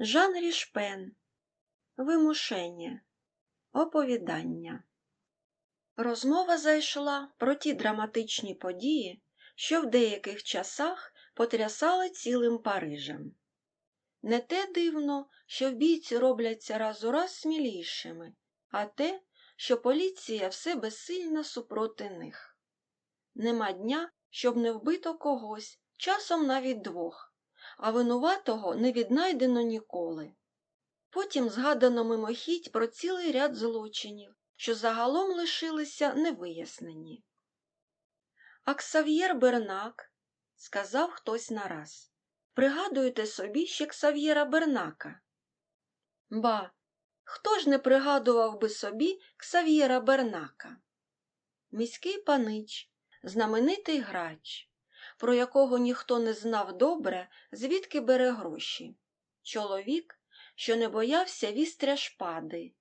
Жан Рішпен. Вимушення. Оповідання. Розмова зайшла про ті драматичні події, що в деяких часах потрясали цілим Парижем. Не те дивно, що вбійці робляться раз у раз смілішими, а те, що поліція все безсильна супроти них. Нема дня, щоб не вбито когось, часом навіть двох, а винуватого не віднайдено ніколи. Потім згадано мимохідь про цілий ряд злочинів, що загалом лишилися невияснені. А Ксав'єр Бернак, сказав хтось нараз, пригадуєте собі ще Ксав'єра Бернака? Ба, хто ж не пригадував би собі Ксав'єра Бернака? Міський панич, знаменитий грач, про якого ніхто не знав добре, звідки бере гроші. Чоловік, що не боявся вістря шпади,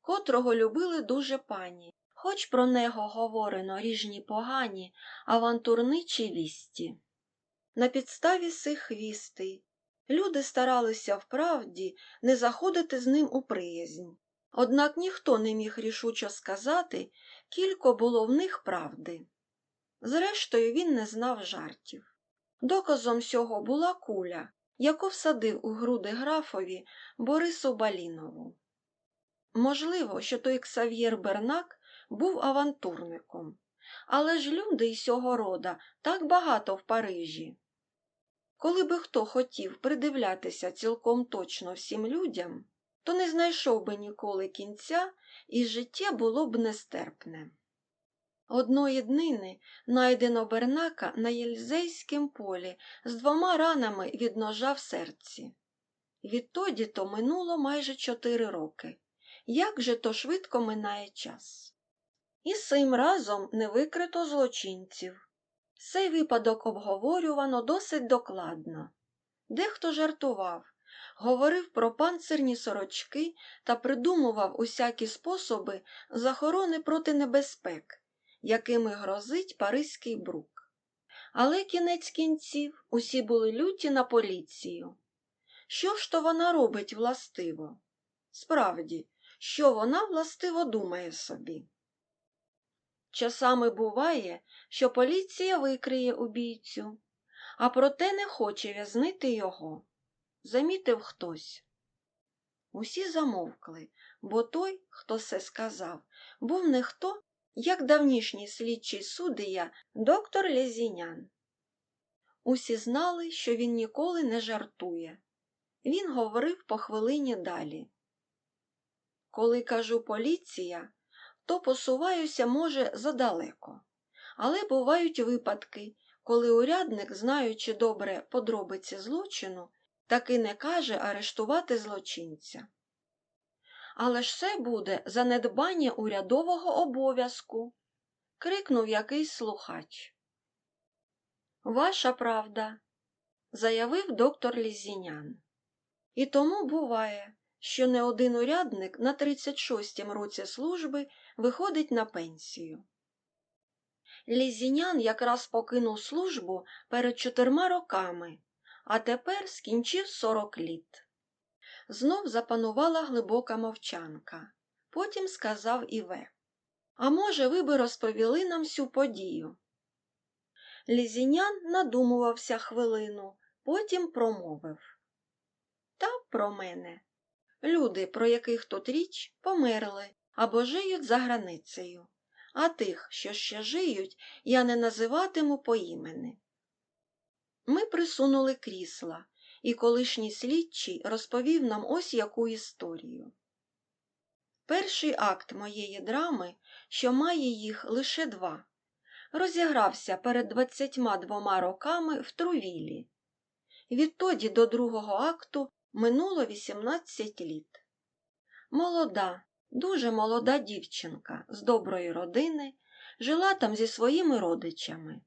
котрого любили дуже пані, хоч про нього говорено ріжні погані, авантурничі вісті. На підставі сих вістей люди старалися вправді не заходити з ним у приязнь. Однак ніхто не міг рішучо сказати, кілько було в них правди. Зрештою, він не знав жартів. Доказом цього була куля, яку всадив у груди графові Борису Балінову. Можливо, що той Ксав'єр Бернак був авантурником, але ж люди із цього рода так багато в Парижі. Коли би хто хотів придивлятися цілком точно всім людям, то не знайшов би ніколи кінця, і життя було б нестерпне. Одної днини найдено Бернака на Єльзейськім полі з двома ранами від ножа в серці. Відтоді то минуло майже чотири роки. Як же то швидко минає час? І сим разом не викрито злочинців. Цей випадок обговорювано досить докладно. Дехто жартував, говорив про панцирні сорочки та придумував усякі способи захорони проти небезпек, якими грозить Паризький брук. Але кінець кінців усі були люті на поліцію. Що ж то вона робить властиво? Справді, що вона властиво думає собі. Часами буває, що поліція викриє убійцю, а проте не хоче в'язнити його. Замітив хтось. Усі замовкли, бо той, хто це сказав, був не хто, як давнішній слідчий суддя доктор Лезінян. Усі знали, що він ніколи не жартує. Він говорив по хвилині далі. Коли кажу поліція, то посуваюся, може, задалеко. Але бувають випадки, коли урядник, знаючи добре подробиці злочину, таки не каже арештувати злочинця. Але ж це буде занедбання урядового обов'язку, крикнув якийсь слухач. Ваша правда, заявив доктор Лізінян. І тому буває, що не один урядник на 36-м році служби виходить на пенсію. Лізінян якраз покинув службу перед чотирма роками, а тепер скінчив 40 літ. Знов запанувала глибока мовчанка. Потім сказав Іве. А може, ви би розповіли нам всю подію? Лізінян надумувався хвилину, потім промовив. Та про мене. Люди, про яких тут річ, померли або жиють за границею, а тих, що ще жиють, я не називатиму по імені. Ми присунули крісла, і колишній слідчий розповів нам ось яку історію. Перший акт моєї драми, що має їх лише два, розігрався перед двадцятьма двома роками в Трувілі. Відтоді до другого акту минуло 18 літ. Молода, дуже молода дівчинка з доброї родини жила там зі своїми родичами.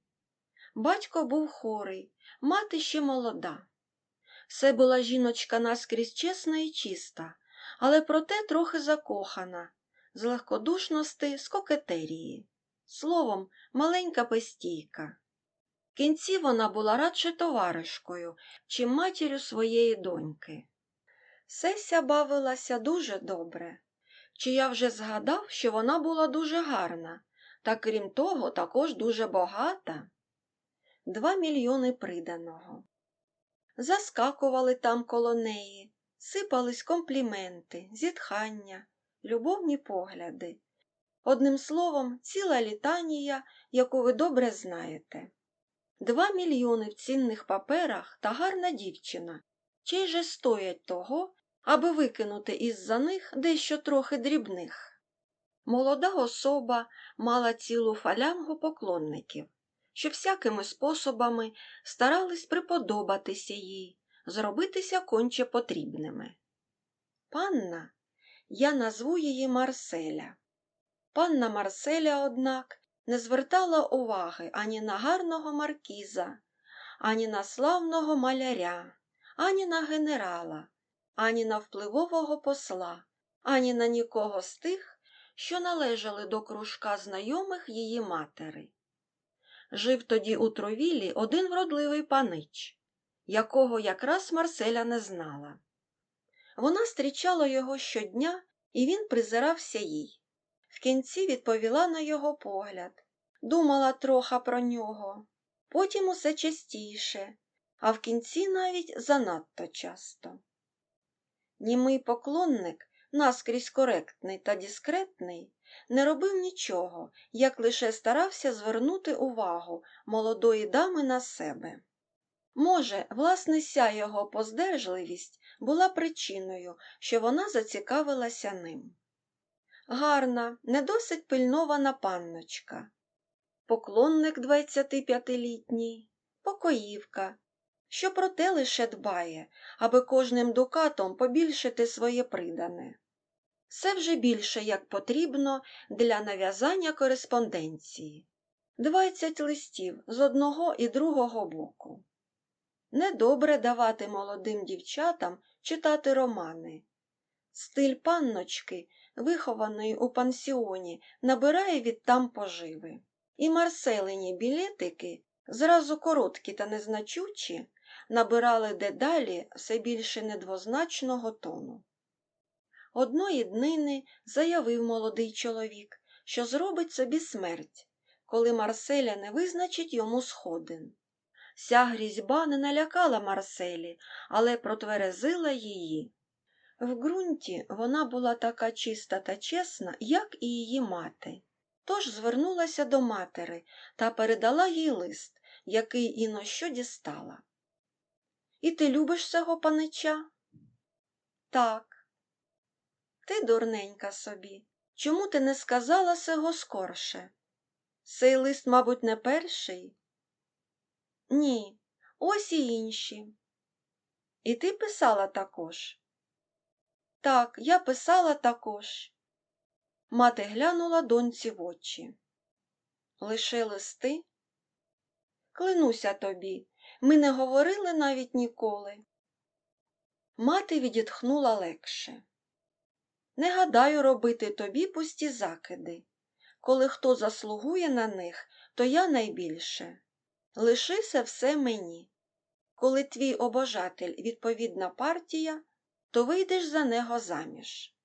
Батько був хорий, мати ще молода. Це була жіночка наскрізь чесна і чиста, але проте трохи закохана, з легкодушності, з кокетерії. Словом, маленька пестійка. В кінці вона була радше товаришкою, чим матір'ю своєї доньки. Сеся бавилася дуже добре. Чи я вже згадав, що вона була дуже гарна, та крім того, також дуже багата? Два мільйони приданого. Заскакували там коло неї, сипались компліменти, зітхання, любовні погляди. Одним словом, ціла літанія, яку ви добре знаєте. Два мільйони в цінних паперах та гарна дівчина, чий же стоять того, аби викинути із-за них дещо трохи дрібних. Молода особа мала цілу фалянгу поклонників, що всякими способами старались приподобатися їй, зробитися конче потрібними. Панна, я назву її Марселя. Панна Марселя, однак, не звертала уваги ані на гарного маркіза, ані на славного маляря, ані на генерала, ані на впливового посла, ані на нікого з тих, що належали до кружка знайомих її матери. Жив тоді у тровілі один вродливий панич, якого якраз Марселя не знала. Вона зустрічала його щодня, і він призирався їй. В кінці відповіла на його погляд, думала троха про нього, потім усе частіше, а в кінці навіть занадто часто. Німий поклонник, наскрізь коректний та дискретний, не робив нічого, як лише старався звернути увагу молодої дами на себе. Може, власне ся його поздержливість була причиною, що вона зацікавилася ним. Гарна, не досить пильнована панночка, поклонник 25-літній, покоївка, що про те лише дбає, аби кожним дукатом побільшити своє придане. Все вже більше, як потрібно для нав'язання кореспонденції. Двадцять листів з одного і другого боку. Недобре давати молодим дівчатам читати романи. Стиль панночки, вихованої у пансіоні, набирає відтам поживи. І марселині білетики, зразу короткі та незначучі, набирали дедалі все більше недвозначного тону. Одної днини заявив молодий чоловік, що зробить собі смерть, коли Марселя не визначить йому сходин. Ся грізьба не налякала Марселі, але протверезила її. В ґрунті вона була така чиста та чесна, як і її мати. Тож звернулася до матери та передала їй лист, який іно що дістала. І ти любиш цього панича? Так. Ти, дурненька собі, чому ти не сказала сего скорше? Цей лист, мабуть, не перший? Ні, ось і інші. І ти писала також? Так, я писала також. Мати глянула доньці в очі. Лише листи? Клянуся тобі, ми не говорили навіть ніколи. Мати відітхнула легше. Не гадаю робити тобі пусті закиди. Коли хто заслугує на них, то я найбільше. Лишися все мені. Коли твій обожатель відповідна партія, то вийдеш за нього заміж.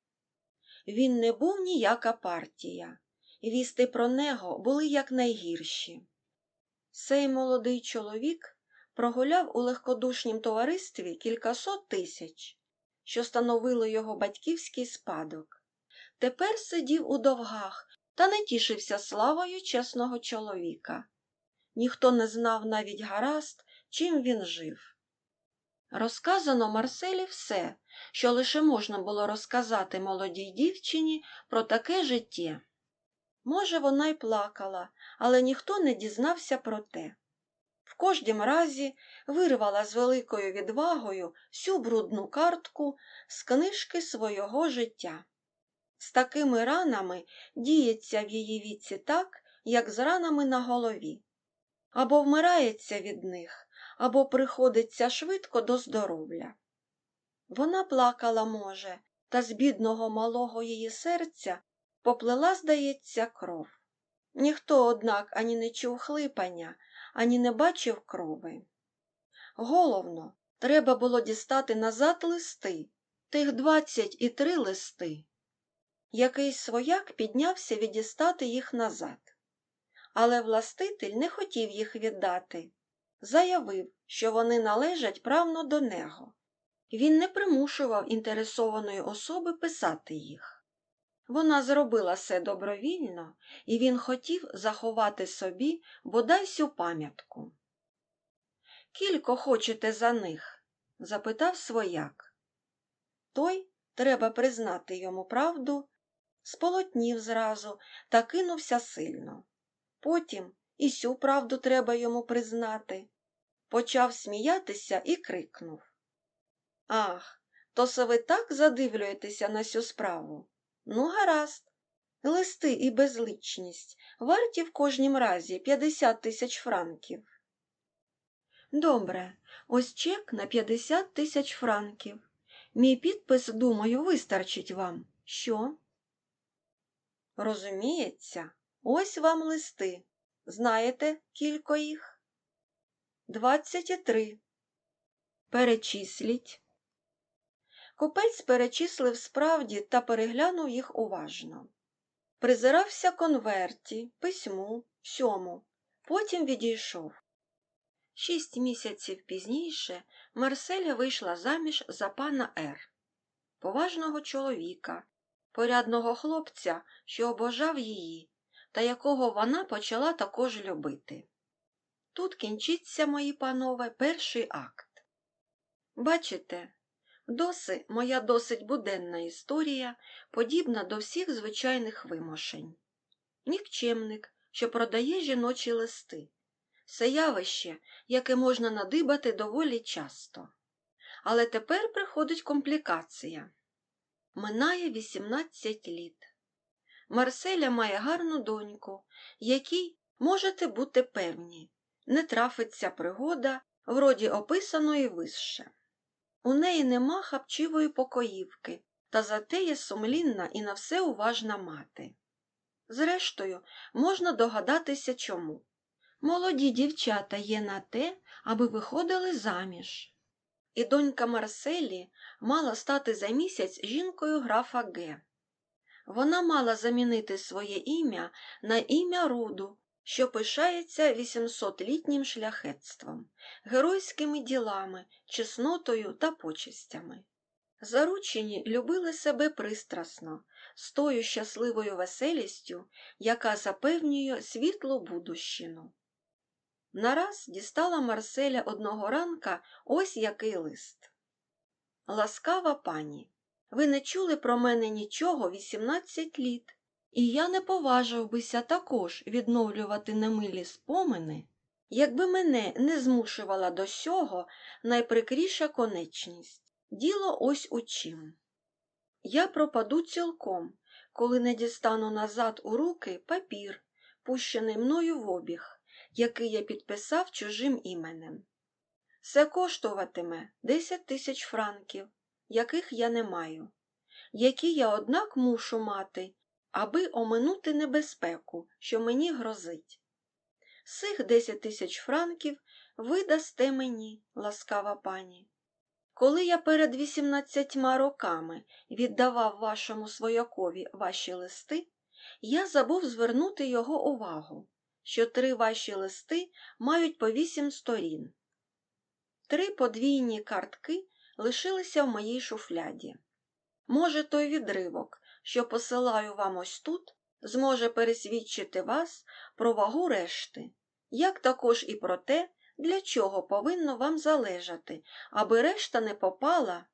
Він не був ніяка партія, вісти про нього були якнайгірші. Сей молодий чоловік прогуляв у легкодушнім товаристві кількасот тисяч, що становило його батьківський спадок. Тепер сидів у довгах та не тішився славою чесного чоловіка. Ніхто не знав навіть гаразд, чим він жив. Розказано Марселі все, що лише можна було розказати молодій дівчині про таке життя. Може, вона й плакала, але ніхто не дізнався про те. В кожнім разі вирвала з великою відвагою всю брудну картку з книжки свого життя. З такими ранами діється в її віці так, як з ранами на голові. Або вмирається від них, або приходиться швидко до здоров'я. Вона плакала, може, та з бідного малого її серця поплила, здається, кров. Ніхто, однак, ані не чув хлипання, ані не бачив крови. Головно, треба було дістати назад листи, тих двадцять і три листи. Якийсь свояк піднявся відістати їх назад. Але властитель не хотів їх віддати. Заявив, що вони належать правно до нього. Він не примушував інтересованої особи писати їх. Вона зробила це добровільно, і він хотів заховати собі бодай сю пам'ятку. Кілько хочете за них? запитав свояк. Той, треба признати йому правду, сполотнів зразу та кинувся сильно. Потім і сю правду треба йому признати. Почав сміятися і крикнув. Ах, то ви так задивлюєтеся на сю справу? Ну, гаразд. Листи і безличність варті в кожнім разі 50 тисяч франків. Добре, ось чек на 50 тисяч франків. Мій підпис, думаю, вистачить вам. Що? Розуміється, ось вам листи. Знаєте, кілько їх? Двадцять три. Перечисліть. Купець перечислив справді та переглянув їх уважно. Призирався конверті, письму, всьому. Потім відійшов. Шість місяців пізніше Марселя вийшла заміж за пана Р. поважного чоловіка, порядного хлопця, що обожав її, та якого вона почала також любити. Тут кінчиться, мої панове, перший акт. Бачите, доси моя досить буденна історія, подібна до всіх звичайних вимошень. Нікчемник, що продає жіночі листи. Це явище, яке можна надибати доволі часто. Але тепер приходить комплікація. Минає 18 літ. Марселя має гарну доньку, якій можете бути певні, не трафиться пригода, вроді описаної вище. У неї нема хапчивої покоївки, та зате є сумлінна і на все уважна мати. Зрештою, можна догадатися чому. Молоді дівчата є на те, аби виходили заміж. І донька Марселі мала стати за місяць жінкою графа Г. Вона мала замінити своє ім'я на ім'я роду, що пишається 800-літнім шляхетством, геройськими ділами, чеснотою та почестями. Заручені любили себе пристрасно, з тою щасливою веселістю, яка запевнює світлу будущину. Нараз дістала Марселя одного ранка ось який лист. Ласкава пані, ви не чули про мене нічого 18 літ, і я не поважив бися також відновлювати немилі спомини, якби мене не змушувала до сього найприкріша конечність. Діло ось у чим. Я пропаду цілком, коли не дістану назад у руки папір, пущений мною в обіг, який я підписав чужим іменем. Це коштуватиме 10 тисяч франків, яких я не маю, які я, однак, мушу мати, аби оминути небезпеку, що мені грозить. Сих 10 тисяч франків ви дасте мені, ласкава пані. Коли я перед 18 роками віддавав вашому своякові ваші листи, я забув звернути його увагу, що три ваші листи мають по вісім сторін. Три подвійні картки лишилися в моїй шуфляді. Може, той відривок, що посилаю вам ось тут, зможе пересвідчити вас про вагу решти, як також і про те, для чого повинно вам залежати, аби решта не попала,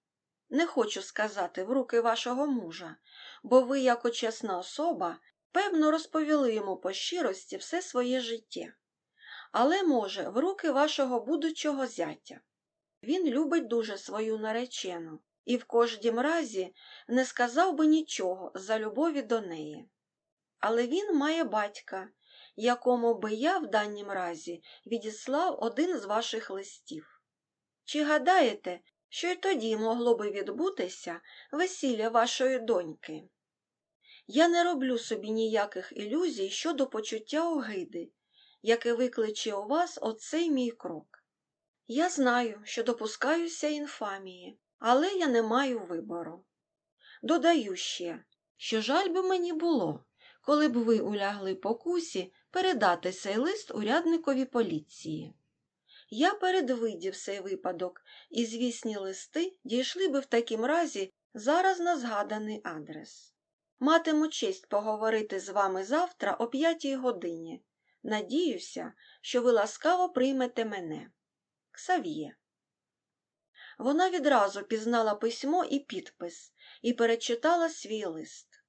не хочу сказати, в руки вашого мужа, бо ви, як чесна особа, певно, розповіли йому по щирості все своє життя. Але, може, в руки вашого будучого зятя. Він любить дуже свою наречену і в кожнім разі не сказав би нічого за любові до неї. Але він має батька, якому би я в данім разі відіслав один з ваших листів. Чи гадаєте, що й тоді могло би відбутися весілля вашої доньки? Я не роблю собі ніяких ілюзій щодо почуття огиди, яке викличе у вас оцей мій крок. Я знаю, що допускаюся інфамії, але я не маю вибору. Додаю ще, що жаль би мені було, коли б ви улягли покусі передати цей лист урядникові поліції. Я передвидів цей випадок, і звісні листи дійшли би в такім разі зараз на згаданий адрес. Матиму честь поговорити з вами завтра о п'ятій годині. Надіюся, що ви ласкаво приймете мене. Ксав'є. Вона відразу пізнала письмо і підпис і перечитала свій лист.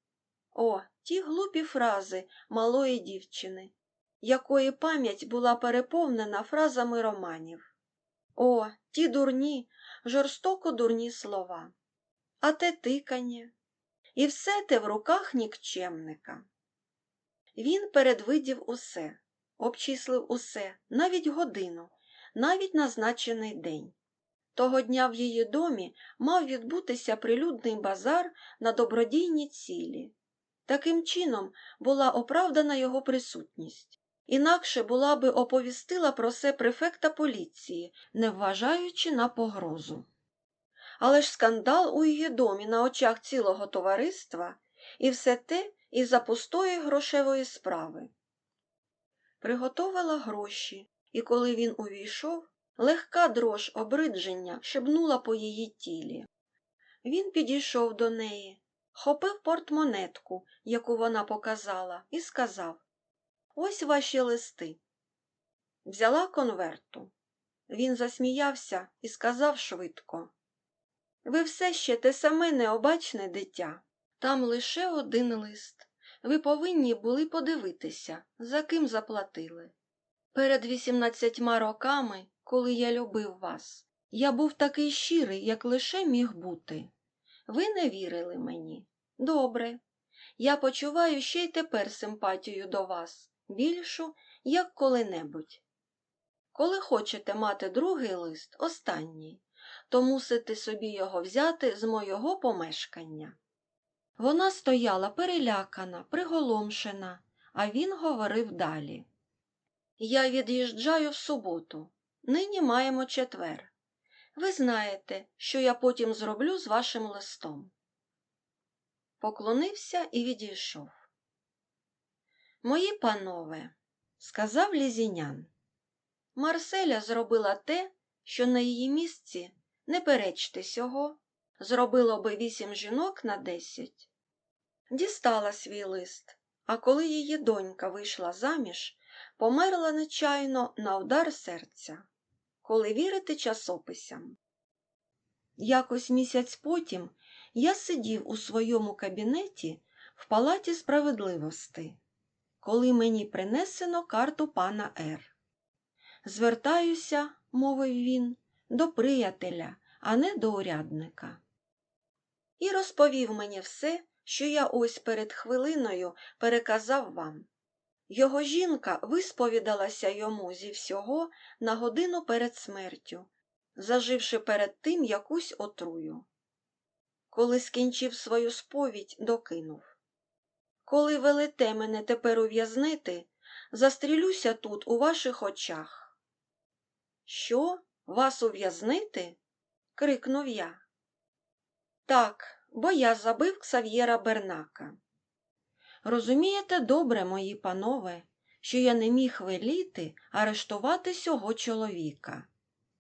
О, ті глупі фрази малої дівчини, якої пам'ять була переповнена фразами романів. О, ті дурні, жорстоко дурні слова. А те тикання. І все те в руках нікчемника. Він передвидів усе, обчислив усе, навіть годину, навіть назначений день. Того дня в її домі мав відбутися прилюдний базар на добродійні цілі. Таким чином була оправдана його присутність. Інакше була би оповістила про це префекта поліції, не вважаючи на погрозу. Але ж скандал у її домі на очах цілого товариства і все те із-за пустої грошевої справи. Приготовила гроші, і коли він увійшов, легка дрож обридження шибнула по її тілі. Він підійшов до неї, хопив портмонетку, яку вона показала, і сказав Ось ваші листи. Взяла конверту. Він засміявся і сказав швидко Ви все ще те саме необачне дитя. Там лише один лист. Ви повинні були подивитися, за ким заплатили. Перед вісімнадцятьма роками, коли я любив вас, я був такий щирий, як лише міг бути. Ви не вірили мені. Добре. Я почуваю ще й тепер симпатію до вас, більшу, як коли-небудь. Коли хочете мати другий лист, останній, то мусите собі його взяти з мого помешкання. Вона стояла перелякана, приголомшена, а він говорив далі. Я від'їжджаю в суботу. Нині маємо четвер. Ви знаєте, що я потім зроблю з вашим листом. Поклонився і відійшов. Мої панове, сказав Лізінян, Марселя зробила те, що на її місці, не перечте сього, зробило би вісім жінок на десять. Дістала свій лист, а коли її донька вийшла заміж, померла нечайно на удар серця, коли вірити часописям. Якось місяць потім я сидів у своєму кабінеті в палаті справедливості, коли мені принесено карту пана Р. Звертаюся, мовив він, до приятеля, а не до урядника. І розповів мені все, що я ось перед хвилиною переказав вам. Його жінка висповідалася йому зі всього на годину перед смертю, заживши перед тим якусь отрую. Коли скінчив свою сповідь, докинув. Коли велите мене тепер ув'язнити, застрілюся тут у ваших очах. Що, вас ув'язнити? крикнув я. Так, бо я забив Ксав'єра Бернака. Розумієте добре, мої панове, що я не міг веліти арештувати сього чоловіка,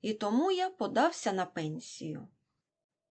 і тому я подався на пенсію.